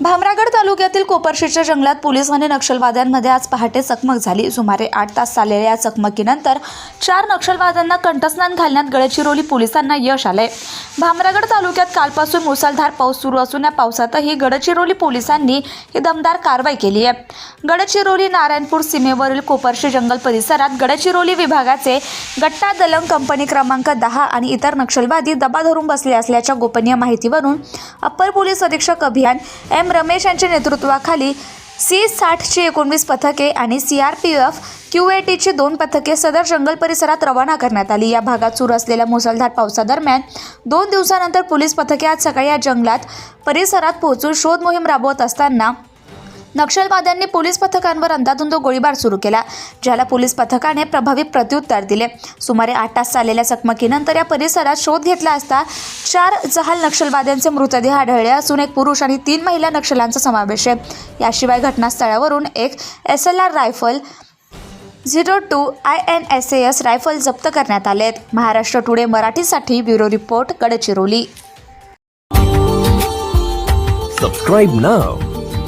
भामरागड तालुक्यातील कोपर्शीच्या जंगलात पोलीस आणि नक्षलवाद्यांमध्ये आज पहाटे चकमक झाली. सुमारे आठ तास चाललेल्या या चकमकीनंतर चार नक्षलवाद्यांना कंठस्नान घालण्यात गडचिरोली पोलिसांना यश आले भामरागड तालुक्यात कालपासून मुसळधार पाऊस सुरू असून या पावसातही गडचिरोली पोलिसांनी ही दमदार कारवाई केली आहे. गडचिरोली नारायणपूर सीमेवरील कोपर्शी जंगल परिसरात गडचिरोली विभागाचे गट्टा दलंग कंपनी क्रमांक दहा आणि इतर नक्षलवादी दबा धरून बसले असल्याच्या गोपनीय माहितीवरून अप्पर पोलीस अधीक्षक अभियान एम रमेश यांच्या नेतृत्वाखाली सी साठची एकोणवीस पथके आणि C R P F Q A टीची दोन पथके सदर जंगल परिसरात रवाना करण्यात आली. या भागात सुरू असलेल्या मुसळधार पावसादरम्यान दोन दिवसानंतर पोलीस पथके आज सकाळी या जंगलात परिसरात पोहोचून शोध मोहीम राबवत असताना नक्षलवाद्यांनी पोलीस पथकांवर अंदाधुंद गोळीबार सुरू केला ज्याला पोलीस पथकाने प्रभावी प्रत्युत्तर दिले. सुमारे आठ तास चाललेल्या चकमकीनंतर या परिसरात शोध घेतला असता चार जहाल नक्षलवाद्यांचे मृतदेह आढळले असून एक पुरुष आणि तीन महिला नक्षलांचा समावेश आहे. याशिवाय घटनास्थळावरून एक S L R rifle zero two I N S S rifle जप्त करण्यात आलेत महाराष्ट्र टुडे मराठीसाठी bureau report Gadchiroli. Subscribe now